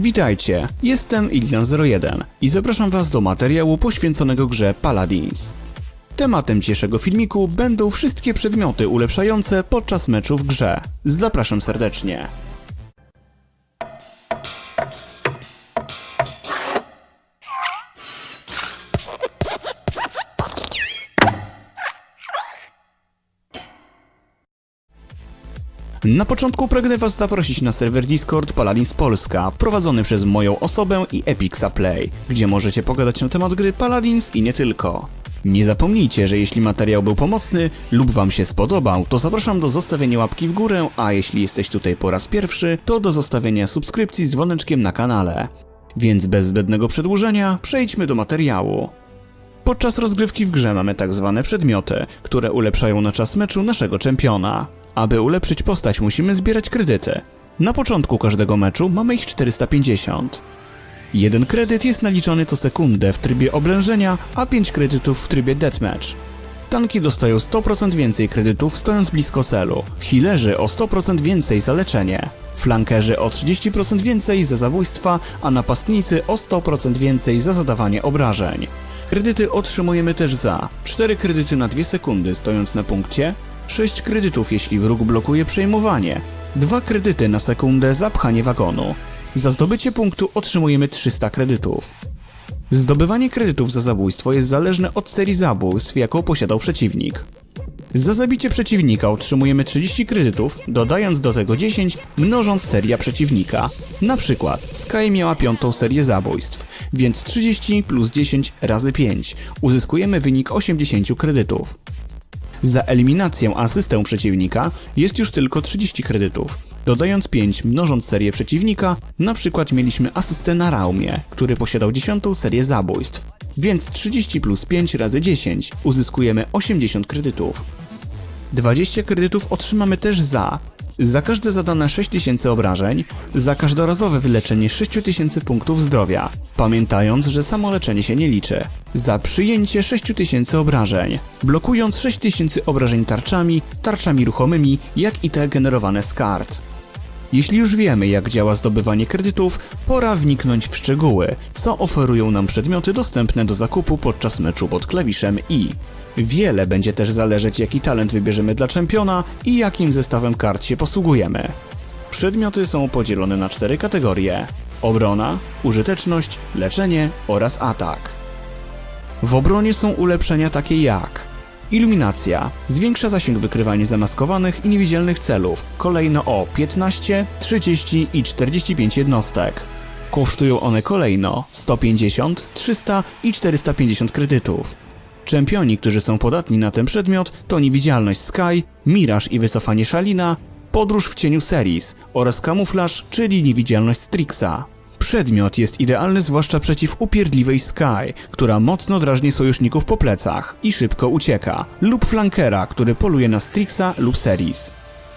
Witajcie, jestem Ilian01 i zapraszam Was do materiału poświęconego grze Paladins. Tematem dzisiejszego filmiku będą wszystkie przedmioty ulepszające podczas meczu w grze. Zapraszam serdecznie. Na początku pragnę Was zaprosić na serwer Discord Paladins Polska, prowadzony przez moją osobę i Epixa Play, gdzie możecie pogadać na temat gry Paladins i nie tylko. Nie zapomnijcie, że jeśli materiał był pomocny lub Wam się spodobał, to zapraszam do zostawienia łapki w górę, a jeśli jesteś tutaj po raz pierwszy, to do zostawienia subskrypcji z dzwoneczkiem na kanale. Więc bez zbędnego przedłużenia, przejdźmy do materiału. Podczas rozgrywki w grze mamy tak zwane przedmioty, które ulepszają na czas meczu naszego czempiona. Aby ulepszyć postać musimy zbierać kredyty. Na początku każdego meczu mamy ich 450. Jeden kredyt jest naliczony co sekundę w trybie oblężenia, a 5 kredytów w trybie deathmatch. Tanki dostają 100% więcej kredytów stojąc blisko celu, healerzy o 100% więcej za leczenie, flankerzy o 30% więcej za zabójstwa, a napastnicy o 100% więcej za zadawanie obrażeń. Kredyty otrzymujemy też za 4 kredyty na 2 sekundy stojąc na punkcie, 6 kredytów jeśli wróg blokuje przejmowanie, 2 kredyty na sekundę za pchanie wagonu. Za zdobycie punktu otrzymujemy 300 kredytów. Zdobywanie kredytów za zabójstwo jest zależne od serii zabójstw, jaką posiadał przeciwnik. Za zabicie przeciwnika otrzymujemy 30 kredytów, dodając do tego 10, mnożąc seria przeciwnika. Na przykład Sky miała piątą serię zabójstw, więc 30 plus 10 razy 5. Uzyskujemy wynik 80 kredytów. Za eliminację asystę przeciwnika jest już tylko 30 kredytów. Dodając 5 mnożąc serię przeciwnika, na przykład mieliśmy asystę na Raumie, który posiadał 10 serię zabójstw. Więc 30 plus 5 razy 10 uzyskujemy 80 kredytów. 20 kredytów otrzymamy też za za każde zadane 6000 obrażeń, za każdorazowe wyleczenie 6000 punktów zdrowia, pamiętając, że samo leczenie się nie liczy, za przyjęcie 6000 obrażeń, blokując 6000 obrażeń tarczami, tarczami ruchomymi, jak i te generowane z kart. Jeśli już wiemy, jak działa zdobywanie kredytów, pora wniknąć w szczegóły, co oferują nam przedmioty dostępne do zakupu podczas meczu pod klawiszem I. Wiele będzie też zależeć, jaki talent wybierzemy dla czempiona i jakim zestawem kart się posługujemy. Przedmioty są podzielone na cztery kategorie: obrona, użyteczność, leczenie oraz atak. W obronie są ulepszenia takie jak Iluminacja zwiększa zasięg wykrywania zamaskowanych i niewidzialnych celów, kolejno o 15, 30 i 45 jednostek. Kosztują one kolejno 150, 300 i 450 kredytów. Czempioni, którzy są podatni na ten przedmiot to niewidzialność Sky, miraż i wycofanie Szalina, podróż w cieniu Seris oraz kamuflaż, czyli niewidzialność Strixa. Przedmiot jest idealny zwłaszcza przeciw upierdliwej Sky, która mocno drażni sojuszników po plecach i szybko ucieka, lub flankera, który poluje na Strixa lub Seris.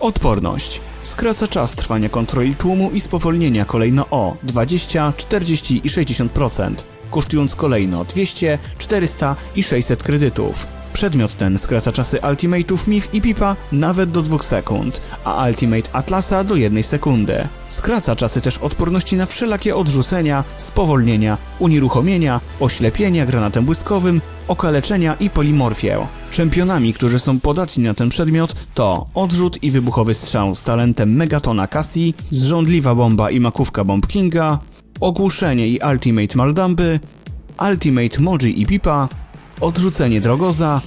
Odporność. Skraca czas trwania kontroli tłumu i spowolnienia kolejno o 20, 40 i 60%, kosztując kolejno 200, 400 i 600 kredytów. Przedmiot ten skraca czasy ultimate'ów Mif i Pipa nawet do 2 sekund, a ultimate Atlasa do 1 sekundy. Skraca czasy też odporności na wszelakie odrzucenia, spowolnienia, unieruchomienia, oślepienia granatem błyskowym, okaleczenia i polimorfię. Czempionami, którzy są podatni na ten przedmiot to odrzut i wybuchowy strzał z talentem Megatona Cassie, zrządliwa bomba i makówka Bomb Kinga, ogłuszenie i ultimate Maldamby, ultimate Moji i Pipa, odrzucenie Drogoza,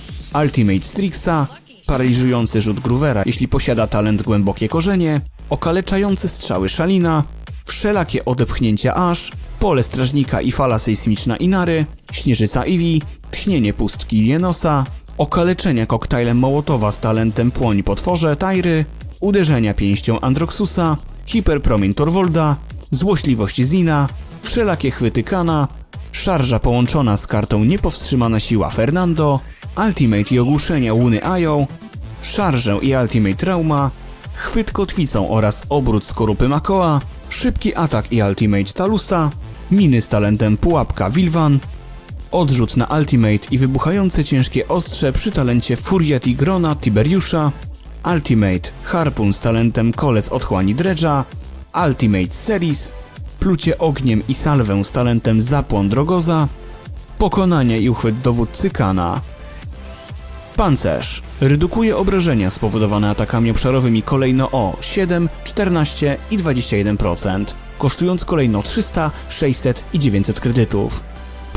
ultimate Strixa, paraliżujący rzut Groovera, jeśli posiada talent głębokie korzenie, okaleczające strzały Szalina, wszelakie odepchnięcia Ash, pole strażnika i fala sejsmiczna Inary, śnieżyca Eevee, tchnienie pustki Lienosa, okaleczenia koktajlem Mołotowa z talentem płoń potworze Tajry, uderzenia pięścią Androxusa, hiperpromień Torwolda, złośliwość Zina, wszelakie chwyty Kana, szarża połączona z kartą niepowstrzymana siła Fernando, ultimate i ogłuszenia łuny Ajo, szarżę i ultimate trauma, chwyt kotwicą oraz obrót skorupy Makoa, szybki atak i ultimate Talusa, miny z talentem pułapka Wilvan, odrzut na ultimate i wybuchające ciężkie ostrze przy talencie Furia Tigrona Tiberiusza, ultimate harpun z talentem kolec otchłani Dredża, ultimate Series, plucie ogniem i salwę z talentem zapłon Drogoza, pokonanie i uchwyt dowódcy Kana. Pancerz. Redukuje obrażenia spowodowane atakami obszarowymi kolejno o 7, 14 i 21%, kosztując kolejno 300, 600 i 900 kredytów.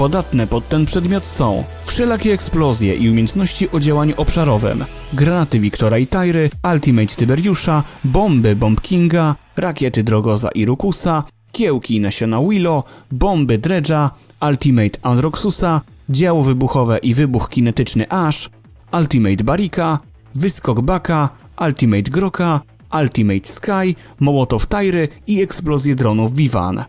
Podatne pod ten przedmiot są wszelakie eksplozje i umiejętności o działaniu obszarowym, granaty Wiktora i Tyry, Ultimate Tyberiusza, bomby Bomb Kinga, rakiety Drogoza i Rukusa, kiełki i nasiona Willow, bomby Dredge'a, Ultimate Androxusa, działo wybuchowe i wybuch kinetyczny Ash, Ultimate Barika, wyskok Baka, Ultimate Groka, Ultimate Sky, Mołotow Tyry i eksplozję dronów Vivan.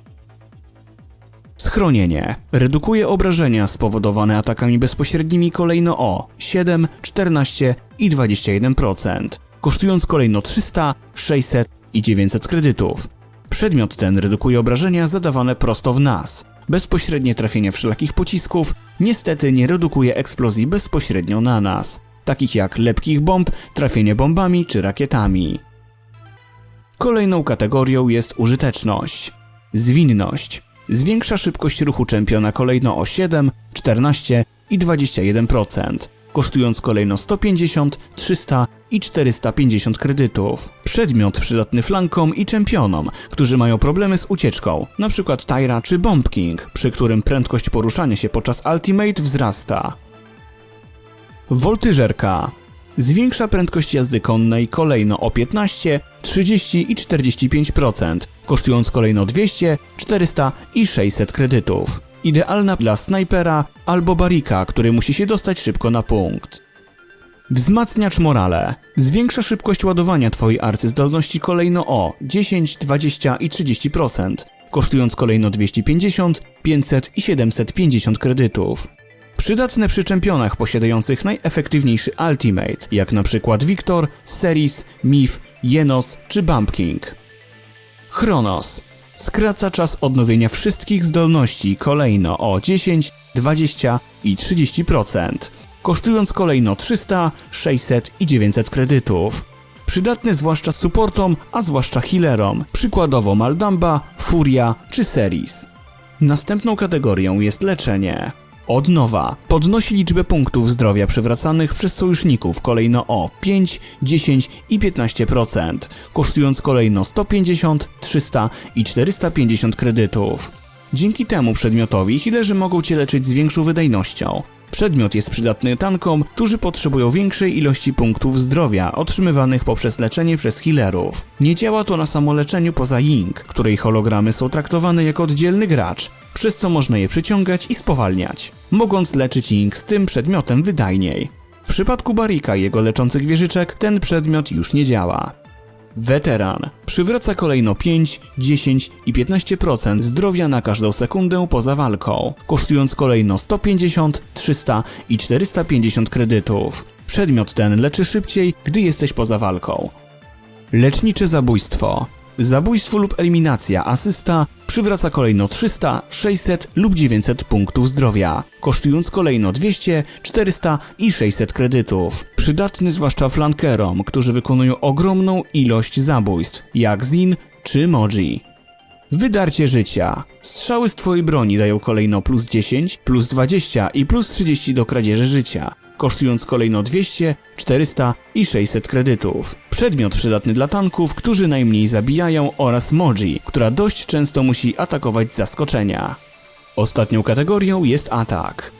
Schronienie. Redukuje obrażenia spowodowane atakami bezpośrednimi kolejno o 7, 14 i 21%, kosztując kolejno 300, 600 i 900 kredytów. Przedmiot ten redukuje obrażenia zadawane prosto w nas. Bezpośrednie trafienie wszelakich pocisków niestety nie redukuje eksplozji bezpośrednio na nas, takich jak lepkich bomb, trafienie bombami czy rakietami. Kolejną kategorią jest użyteczność. Zwinność. Zwiększa szybkość ruchu czempiona kolejno o 7, 14 i 21%, kosztując kolejno 150, 300 i 450 kredytów. Przedmiot przydatny flankom i czempionom, którzy mają problemy z ucieczką, np. Tyra czy Bomb King, przy którym prędkość poruszania się podczas Ultimate wzrasta. Woltyżerka. Zwiększa prędkość jazdy konnej kolejno o 15, 30 i 45%, kosztując kolejno 200, 400 i 600 kredytów. Idealna dla snajpera albo barika, który musi się dostać szybko na punkt. Wzmacniacz morale. Zwiększa szybkość ładowania Twojej arcyzdolności kolejno o 10, 20 i 30%, kosztując kolejno 250, 500 i 750 kredytów. Przydatne przy czempionach posiadających najefektywniejszy ultimate, jak na przykład Victor, Seris, Mif, Jenos czy Bump King. Chronos. Skraca czas odnowienia wszystkich zdolności kolejno o 10, 20 i 30%, kosztując kolejno 300, 600 i 900 kredytów. Przydatny zwłaszcza supportom, a zwłaszcza healerom, przykładowo Maldamba, Furia czy Seris. Następną kategorią jest leczenie. Odnowa podnosi liczbę punktów zdrowia przywracanych przez sojuszników kolejno o 5, 10 i 15%, kosztując kolejno 150, 300 i 450 kredytów. Dzięki temu przedmiotowi healerzy mogą cię leczyć z większą wydajnością. Przedmiot jest przydatny tankom, którzy potrzebują większej ilości punktów zdrowia otrzymywanych poprzez leczenie przez healerów. Nie działa to na samoleczeniu poza Ying, której hologramy są traktowane jako oddzielny gracz, przez co można je przyciągać i spowalniać, mogąc leczyć Ying z tym przedmiotem wydajniej. W przypadku Barika i jego leczących wieżyczek ten przedmiot już nie działa. Weteran przywraca kolejno 5, 10 i 15% zdrowia na każdą sekundę poza walką, kosztując kolejno 150, 300 i 450 kredytów. Przedmiot ten leczy szybciej, gdy jesteś poza walką. Lecznicze zabójstwo. Zabójstwo lub eliminacja asysta przywraca kolejno 300, 600 lub 900 punktów zdrowia, kosztując kolejno 200, 400 i 600 kredytów. Przydatny zwłaszcza flankerom, którzy wykonują ogromną ilość zabójstw, jak Zin czy Moji. Wydarcie życia. Strzały z twojej broni dają kolejno plus 10, plus 20 i plus 30 do kradzieży życia, kosztując kolejno 200, 400 i 600 kredytów. Przedmiot przydatny dla tanków, którzy najmniej zabijają oraz Moji, która dość często musi atakować z zaskoczenia. Ostatnią kategorią jest atak.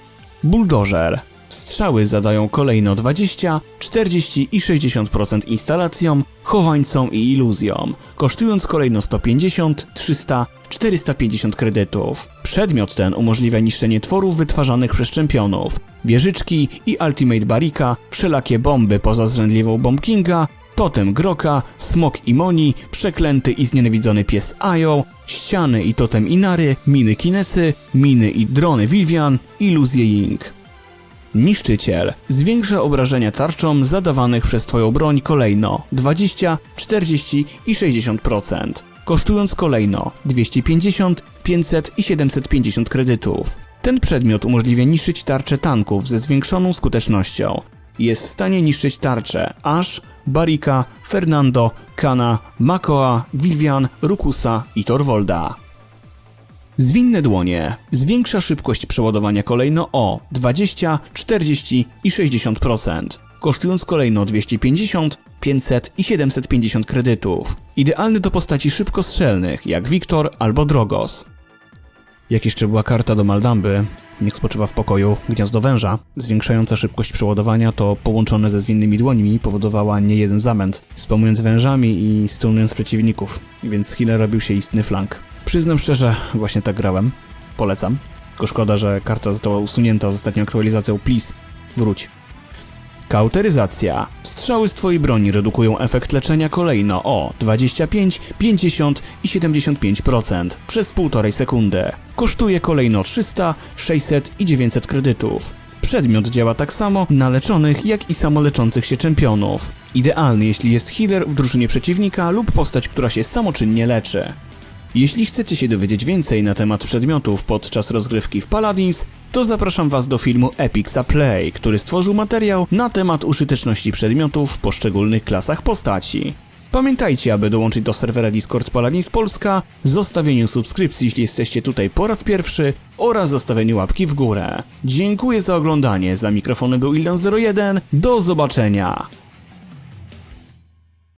Bulldozer. Strzały zadają kolejno 20, 40 i 60% instalacjom, chowańcom i iluzjom, kosztując kolejno 150, 300, 450 kredytów. Przedmiot ten umożliwia niszczenie tworów wytwarzanych przez czempionów, wieżyczki i Ultimate Barika, wszelakie bomby poza zrzędliwą Bomb Kinga, totem Groka, smok Imoni, przeklęty i znienawidzony pies Ajo, ściany i totem Inary, miny Kinesy, miny i drony Vivian, iluzje Ying. Niszczyciel zwiększa obrażenia tarczą zadawanych przez Twoją broń kolejno 20, 40 i 60%, kosztując kolejno 250, 500 i 750 kredytów. Ten przedmiot umożliwia niszczyć tarcze tanków ze zwiększoną skutecznością. Jest w stanie niszczyć tarcze Ash, Barika, Fernando, Kana, Makoa, Vivian, Rukusa i Torvolda. Zwinne dłonie zwiększa szybkość przeładowania kolejno o 20, 40 i 60%, kosztując kolejno 250, 500 i 750 kredytów. Idealny do postaci szybkostrzelnych jak Wiktor albo Drogos. Jak jeszcze była karta do Maldamby, niech spoczywa w pokoju, gniazdo węża, zwiększająca szybkość przeładowania, to połączone ze zwinnymi dłońmi powodowała nie jeden zamęt, spamując wężami i stunując przeciwników, więc healer robił się istny flank. Przyznam szczerze, właśnie tak grałem. Polecam. Tylko szkoda, że karta została usunięta z ostatnią aktualizacją, please, wróć. Kauteryzacja. Strzały z twojej broni redukują efekt leczenia kolejno o 25, 50 i 75% przez półtorej sekundy. Kosztuje kolejno 300, 600 i 900 kredytów. Przedmiot działa tak samo na leczonych, jak i samoleczących się czempionów. Idealny jeśli jest healer w drużynie przeciwnika lub postać, która się samoczynnie leczy. Jeśli chcecie się dowiedzieć więcej na temat przedmiotów podczas rozgrywki w Paladins, to zapraszam Was do filmu Epicsa Play, który stworzył materiał na temat użyteczności przedmiotów w poszczególnych klasach postaci. Pamiętajcie, aby dołączyć do serwera Discord Paladins Polska, zostawieniu subskrypcji, jeśli jesteście tutaj po raz pierwszy oraz zostawieniu łapki w górę. Dziękuję za oglądanie, za mikrofony był Ildan01, do zobaczenia!